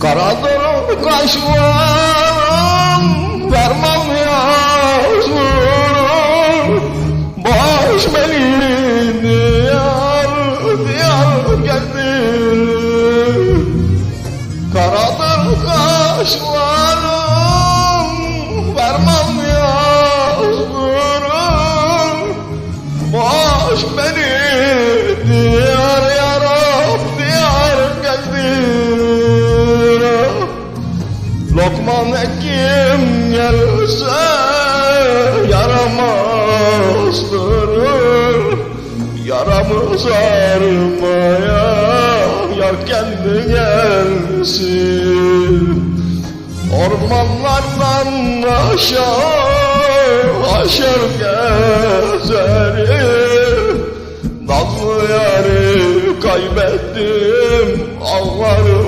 Karadır kaşlarım Ferman yazılır Boş beni diyar diyar gezdirir Karadır kaşlarım Ferman yazdırır Boş beni Lokman kim gelse yaramazdır Yaramı sarmaya yar kendi gelsin. Ormanlardan aşağı aşar gezerim Nazlı yarı kaybettim ağlarım